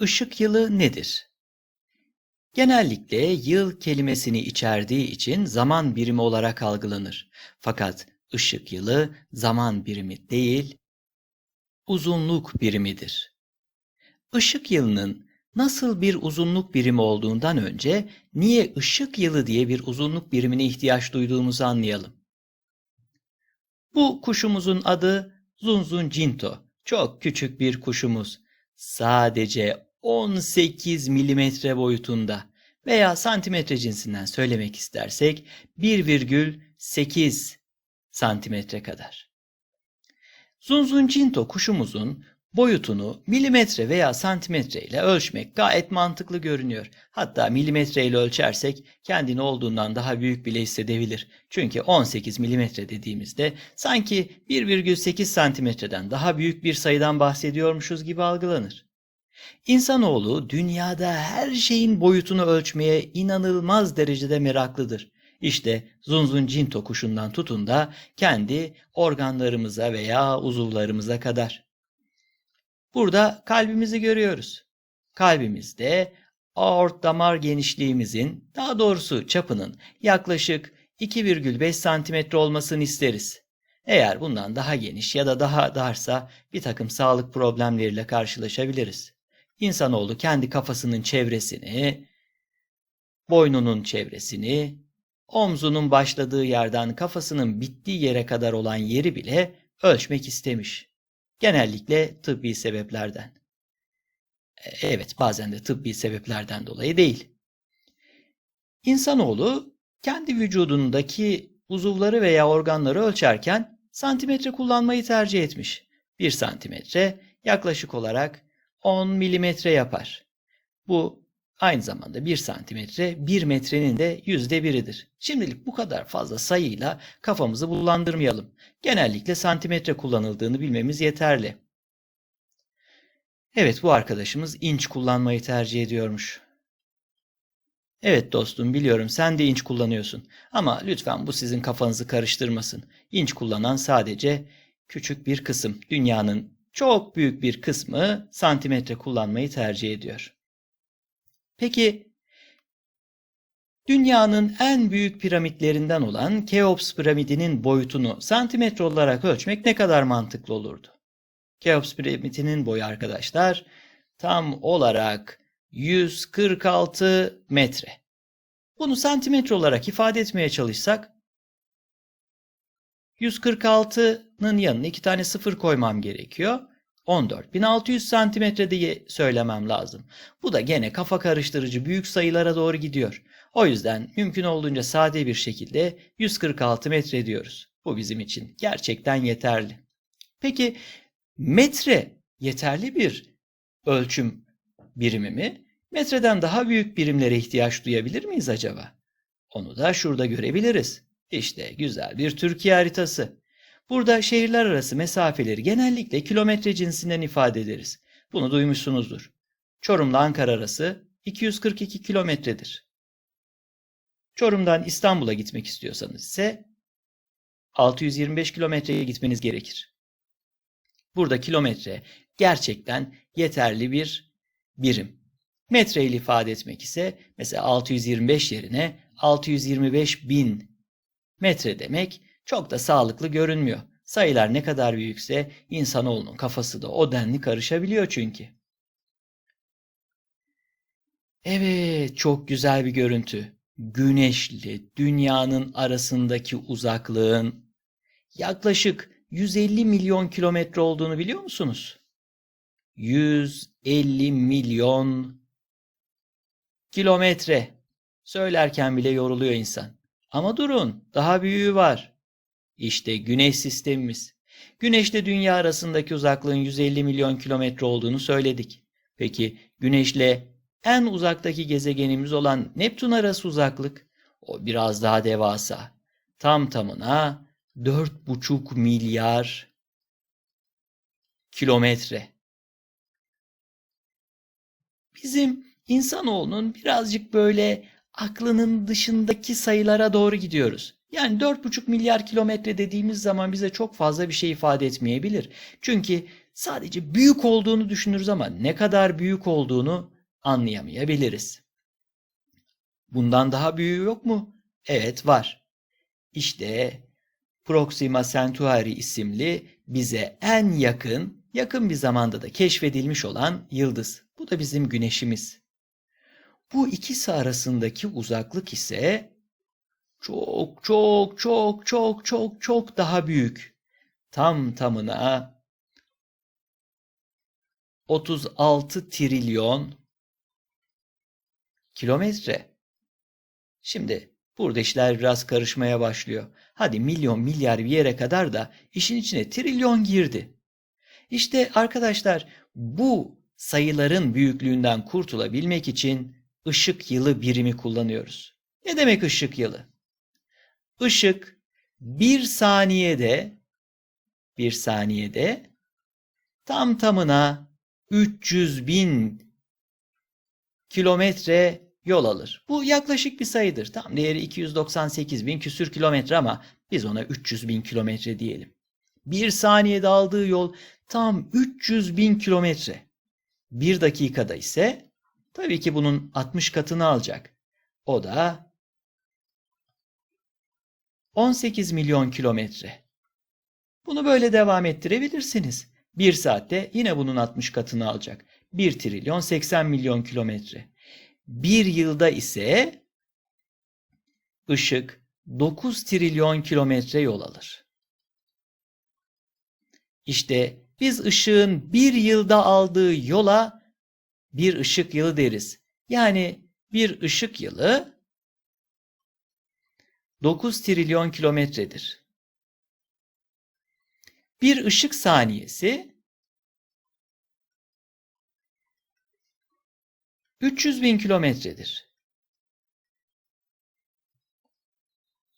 Işık yılı nedir? Genellikle yıl kelimesini içerdiği için zaman birimi olarak algılanır. Fakat ışık yılı zaman birimi değil, uzunluk birimidir. Işık yılının nasıl bir uzunluk birimi olduğundan önce niye ışık yılı diye bir uzunluk birimine ihtiyaç duyduğumuzu anlayalım. Bu kuşumuzun adı Zunzun Cinto. Çok küçük bir kuşumuz. Sadece 18 milimetre boyutunda veya santimetre cinsinden söylemek istersek 1,8 santimetre kadar. Zunzun Cinto kuşumuzun boyutunu milimetre veya santimetre ile ölçmek gayet mantıklı görünüyor. Hatta milimetre ile ölçersek kendini olduğundan daha büyük bile hissedebilir. Çünkü 18 milimetre dediğimizde sanki 1,8 santimetreden daha büyük bir sayıdan bahsediyormuşuz gibi algılanır. İnsanoğlu dünyada her şeyin boyutunu ölçmeye inanılmaz derecede meraklıdır. İşte Zunzun Cinto kuşundan tutun da kendi organlarımıza veya uzuvlarımıza kadar. Burada kalbimizi görüyoruz. Kalbimizde aort damar genişliğimizin, daha doğrusu çapının yaklaşık 2,5 santimetre olmasını isteriz. Eğer bundan daha geniş ya da daha darsa bir takım sağlık problemleriyle karşılaşabiliriz. İnsanoğlu kendi kafasının çevresini, boynunun çevresini, omzunun başladığı yerden kafasının bittiği yere kadar olan yeri bile ölçmek istemiş. Genellikle tıbbi sebeplerden. E, evet, bazen de tıbbi sebeplerden dolayı değil. İnsanoğlu kendi vücudundaki uzuvları veya organları ölçerken santimetre kullanmayı tercih etmiş. Bir santimetre yaklaşık olarak 10 milimetre yapar. Bu aynı zamanda 1 santimetre 1 metrenin de yüzde biridir. Şimdilik bu kadar fazla sayıyla kafamızı bulandırmayalım. Genellikle santimetre kullanıldığını bilmemiz yeterli. Evet bu arkadaşımız inç kullanmayı tercih ediyormuş. Evet dostum biliyorum sen de inç kullanıyorsun. Ama lütfen bu sizin kafanızı karıştırmasın. İnç kullanan sadece küçük bir kısım. Dünyanın çok büyük bir kısmı santimetre kullanmayı tercih ediyor. Peki dünyanın en büyük piramitlerinden olan Keops piramidinin boyutunu santimetre olarak ölçmek ne kadar mantıklı olurdu? Keops piramidinin boyu arkadaşlar tam olarak 146 metre. Bunu santimetre olarak ifade etmeye çalışsak 146'nın yanına iki tane sıfır koymam gerekiyor. 14.600 santimetre diye söylemem lazım. Bu da gene kafa karıştırıcı büyük sayılara doğru gidiyor. O yüzden mümkün olduğunca sade bir şekilde 146 metre diyoruz. Bu bizim için gerçekten yeterli. Peki metre yeterli bir ölçüm birimi mi? Metreden daha büyük birimlere ihtiyaç duyabilir miyiz acaba? Onu da şurada görebiliriz. İşte güzel bir Türkiye haritası. Burada şehirler arası mesafeleri genellikle kilometre cinsinden ifade ederiz. Bunu duymuşsunuzdur. Çorum'la Ankara arası 242 kilometredir. Çorum'dan İstanbul'a gitmek istiyorsanız ise 625 kilometreye gitmeniz gerekir. Burada kilometre gerçekten yeterli bir birim. Metre ile ifade etmek ise mesela 625 yerine 625 bin metre demek çok da sağlıklı görünmüyor. Sayılar ne kadar büyükse insanoğlunun kafası da o denli karışabiliyor çünkü. Evet, çok güzel bir görüntü. Güneşli dünyanın arasındaki uzaklığın yaklaşık 150 milyon kilometre olduğunu biliyor musunuz? 150 milyon kilometre. Söylerken bile yoruluyor insan. Ama durun, daha büyüğü var. İşte Güneş sistemimiz. Güneşle Dünya arasındaki uzaklığın 150 milyon kilometre olduğunu söyledik. Peki Güneşle en uzaktaki gezegenimiz olan Neptün arası uzaklık? O biraz daha devasa. Tam tamına 4,5 milyar kilometre. Bizim insanoğlunun birazcık böyle aklının dışındaki sayılara doğru gidiyoruz. Yani 4,5 milyar kilometre dediğimiz zaman bize çok fazla bir şey ifade etmeyebilir. Çünkü sadece büyük olduğunu düşünürüz ama ne kadar büyük olduğunu anlayamayabiliriz. Bundan daha büyüğü yok mu? Evet var. İşte Proxima Centauri isimli bize en yakın, yakın bir zamanda da keşfedilmiş olan yıldız. Bu da bizim güneşimiz. Bu ikisi arasındaki uzaklık ise çok çok çok çok çok çok daha büyük. Tam tamına 36 trilyon kilometre. Şimdi burada işler biraz karışmaya başlıyor. Hadi milyon milyar bir yere kadar da işin içine trilyon girdi. İşte arkadaşlar bu sayıların büyüklüğünden kurtulabilmek için ışık yılı birimi kullanıyoruz. Ne demek ışık yılı? Işık bir saniyede bir saniyede tam tamına 300 bin kilometre yol alır. Bu yaklaşık bir sayıdır. Tam değeri 298 bin küsür kilometre ama biz ona 300 bin kilometre diyelim. Bir saniyede aldığı yol tam 300 bin kilometre. Bir dakikada ise tabii ki bunun 60 katını alacak. O da 18 milyon kilometre. Bunu böyle devam ettirebilirsiniz. Bir saatte yine bunun 60 katını alacak. 1 trilyon 80 milyon kilometre. Bir yılda ise ışık 9 trilyon kilometre yol alır. İşte biz ışığın bir yılda aldığı yola bir ışık yılı deriz. Yani bir ışık yılı 9 trilyon kilometredir. Bir ışık saniyesi 300 bin kilometredir.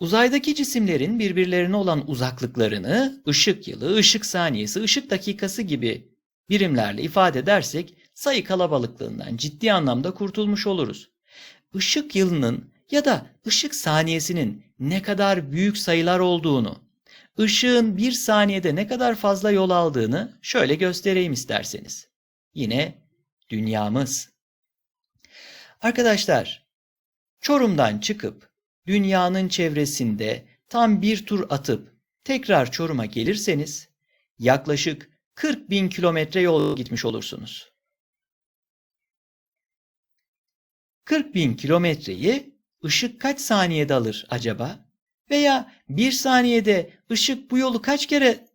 Uzaydaki cisimlerin birbirlerine olan uzaklıklarını ışık yılı, ışık saniyesi, ışık dakikası gibi birimlerle ifade edersek sayı kalabalıklığından ciddi anlamda kurtulmuş oluruz. Işık yılının ya da ışık saniyesinin ne kadar büyük sayılar olduğunu, ışığın bir saniyede ne kadar fazla yol aldığını şöyle göstereyim isterseniz. Yine dünyamız. Arkadaşlar, Çorum'dan çıkıp dünyanın çevresinde tam bir tur atıp tekrar Çorum'a gelirseniz yaklaşık 40 bin kilometre yol gitmiş olursunuz. 40 bin kilometreyi ışık kaç saniyede alır acaba? Veya bir saniyede ışık bu yolu kaç kere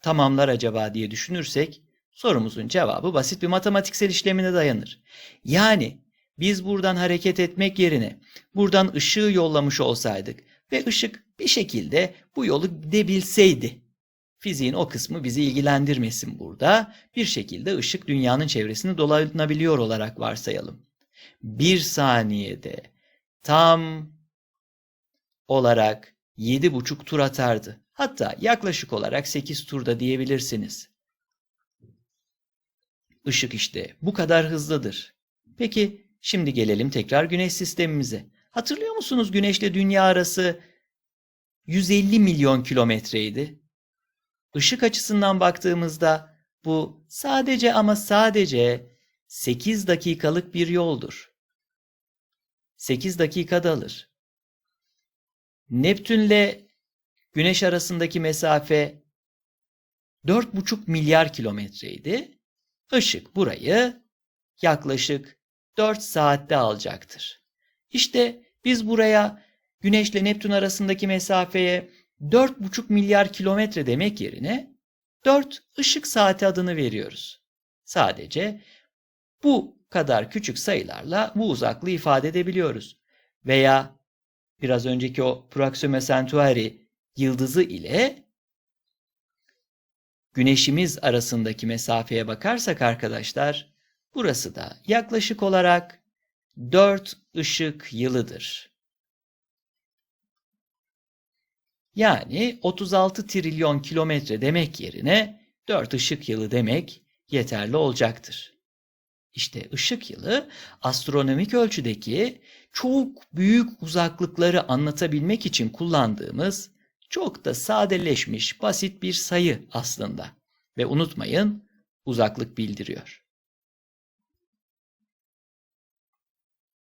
tamamlar acaba diye düşünürsek sorumuzun cevabı basit bir matematiksel işlemine dayanır. Yani biz buradan hareket etmek yerine buradan ışığı yollamış olsaydık ve ışık bir şekilde bu yolu gidebilseydi. Fiziğin o kısmı bizi ilgilendirmesin burada. Bir şekilde ışık dünyanın çevresini dolanabiliyor olarak varsayalım. Bir saniyede tam olarak 7,5 tur atardı. Hatta yaklaşık olarak 8 turda diyebilirsiniz. Işık işte bu kadar hızlıdır. Peki şimdi gelelim tekrar güneş sistemimize. Hatırlıyor musunuz güneşle dünya arası 150 milyon kilometreydi. Işık açısından baktığımızda bu sadece ama sadece 8 dakikalık bir yoldur. 8 dakikada alır. Neptünle Güneş arasındaki mesafe 4,5 milyar kilometreydi. Işık burayı yaklaşık 4 saatte alacaktır. İşte biz buraya Güneş ile Neptün arasındaki mesafeye 4,5 milyar kilometre demek yerine 4 ışık saati adını veriyoruz. Sadece bu kadar küçük sayılarla bu uzaklığı ifade edebiliyoruz. Veya biraz önceki o Proxima Centauri yıldızı ile Güneşimiz arasındaki mesafeye bakarsak arkadaşlar, burası da yaklaşık olarak 4 ışık yılıdır. Yani 36 trilyon kilometre demek yerine 4 ışık yılı demek yeterli olacaktır. İşte ışık yılı astronomik ölçüdeki çok büyük uzaklıkları anlatabilmek için kullandığımız çok da sadeleşmiş basit bir sayı aslında. Ve unutmayın uzaklık bildiriyor.